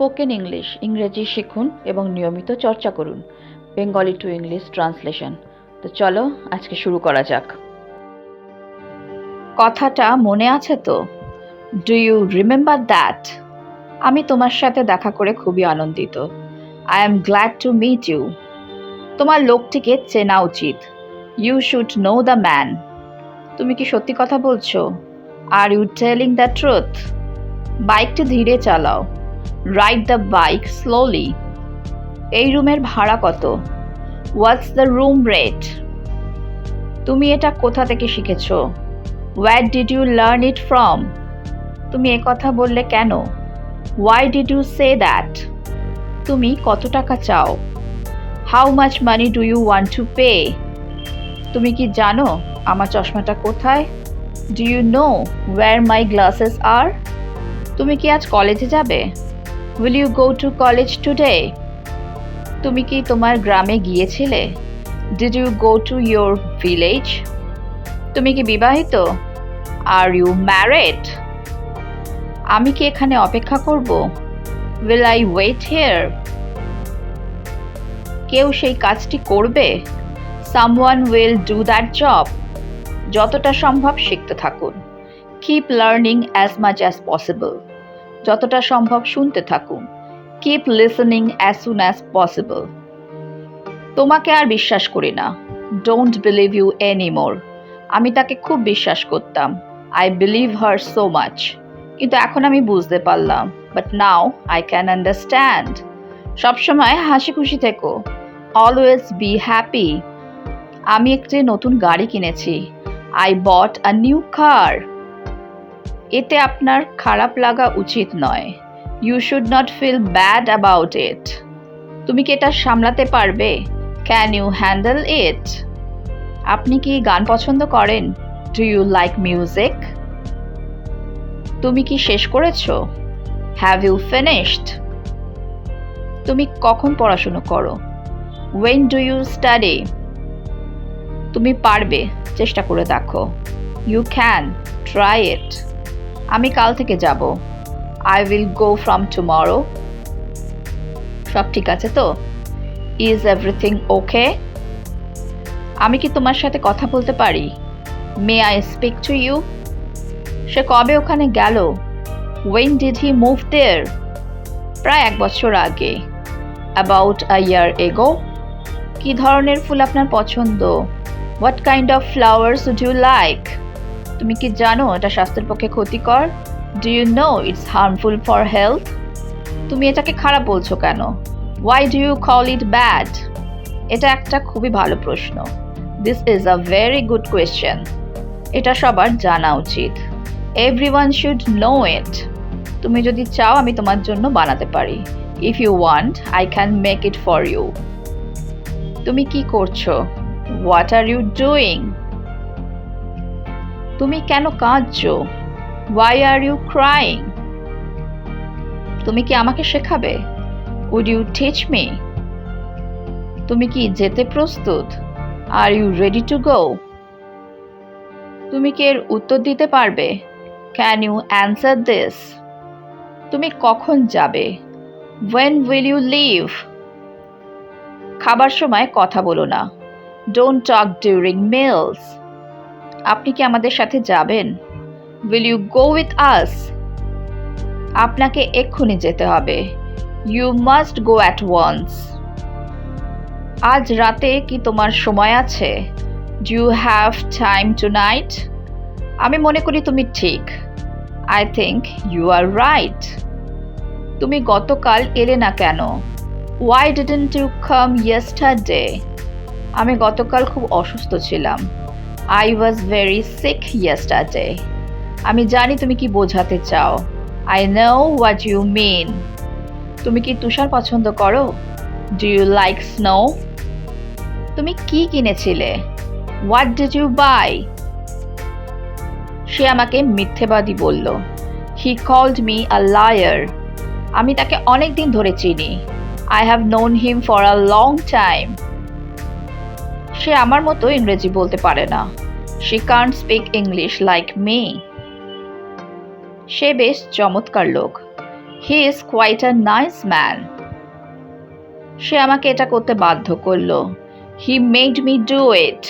Spoken English ইংরেজি শিখুন এবং নিয়মিত চর্চা করুন। বেঙ্গলি টু ইংলিশ ট্রান্সলেশন তো চলো, আজকে শুরু করা যাক। কথাটা মনে আছে তো? ডু ইউ রিমেম্বার দ্যাট আমি তোমার সাথে দেখা করে খুবই আনন্দিত। I am glad to meet you তোমার লোকটিকে চেনা উচিত। You should know the man তুমি কি সত্যি কথা বলছো? Are you telling the truth বাইকটি ধীরে চালাও। রাইড দ্য বাইক স্লোলি এই রুমের ভাড়া কত? হোয়াটস দ্য রুম রেট তুমি এটা কোথা থেকে শিখেছো? What did you learn it from তুমি এ কথা বললে কেন? Why did you say that তুমি কত টাকা চাও? How much money do you want to pay তুমি কি জানো আমার চশমাটা কোথায়? Do you know where my glasses আর তুমি কি আজ কলেজে যাবে? Will you go to college today তুমি কি তোমার গ্রামে গিয়েছিলে? Did you go to your village তুমি কি বিবাহিত? আর ইউ ম্যারেড আমি কি এখানে অপেক্ষা করব? উইল আই ওয়েট হেয়ার কেউ সেই কাজটি করবে? Someone will do that job যতটা সম্ভব শিখতে থাকুন। Keep learning as much as possible যতটা সম্ভব শুনতে থাকুন। Keep listening as soon as possible তোমাকে আর বিশ্বাস করি না। Don't believe you any more আমি তাকে খুব বিশ্বাস করতাম। I believe her so much কিন্তু এখন আমি বুঝতে পারলাম। But now I can understand সবসময় হাসি খুশি থেকো। অলওয়েজ বি হ্যাপি আমি একটি নতুন গাড়ি কিনেছি। I bought a new car এতে আপনার খারাপ লাগা উচিত নয়। You should not feel bad about it তুমি কি এটা সামলাতে পারবে? ক্যান ইউ হ্যান্ডেল ইট আপনি কি গান পছন্দ করেন? ডু ইউ লাইক মিউজিক তুমি কি শেষ করেছ? হ্যাভ ইউ ফিনিশড তুমি কখন পড়াশুনো করো? ওয়েন ডু ইউ স্টাডি তুমি পারবে, চেষ্টা করে দেখো। ইউ ক্যান ট্রাই ইট আমি কাল থেকে যাব। I will go from tomorrow সব ঠিক আছে তো? ইজ এভরিথিং ওকে আমি কি তোমার সাথে কথা বলতে পারি? May I speak to you সে কবে ওখানে গেল? When did he move there প্রায় এক বছর আগে। অ্যাবাউট আ ইয়ার এগো কী ধরনের ফুল আপনার পছন্দ? What kind of flowers would you like তুমি কি জানো এটা স্বাস্থ্যের পক্ষে ক্ষতিকর? Do you know it's harmful for health তুমি এটাকে খারাপ বলছো কেন? Why do you call it bad এটা একটা খুবই ভালো প্রশ্ন। This is a very good question এটা সবার জানা উচিত। Every one should know it তুমি যদি চাও আমি তোমার জন্য বানাতে পারি। If you want I can make it for you তুমি কি করছ? হোয়াট আর ইউ ডুইং তুমি কেন কাঁদছো? ওয়াই আর ইউ ক্রাইং তুমি কি আমাকে শেখাবে? উড ইউ টিচ মি তুমি কি যেতে প্রস্তুত? Are you ready to go তুমি কি এর উত্তর দিতে পারবে? ক্যান ইউ অ্যান্সার দিস তুমি কখন যাবে? ওয়েন উইল ইউ লিভ খাবার সময় কথা বলো না। ডোন্ট টক ডিউরিং মিলস আপনি কি আমাদের সাথে যাবেন? Will you go with us আপনাকে এক্ষুনি যেতে হবে। You must go at once আজ রাতে কি তোমার সময় আছে? Do have time tonight আমি মনে করি তুমি ঠিক। I think you are right তুমি গতকাল এলে না কেন? Why didn't you come yesterday আমি গতকাল খুব অসুস্থ ছিলাম। I was very sick yesterday আমি জানি তুমি কি বোঝাতে চাও। I know what you mean তুমি কি তুষার পছন্দ করো? ডু ইউ লাইক স্নো তুমি কি কিনেছিলে? হোয়াট ডিড ইউ বাই সে আমাকে মিথ্যেবাদী বলল। He called me a liar আমি তাকে অনেক দিন ধরে চিনি। I have known him for a long time সে আমার মতো ইংরেজি বলতে পারে না। She can't speak English like me সে বেশ চমৎকার লোক। He is quite a nice man সে আমাকে এটা করতে বাধ্য করল। He made me do it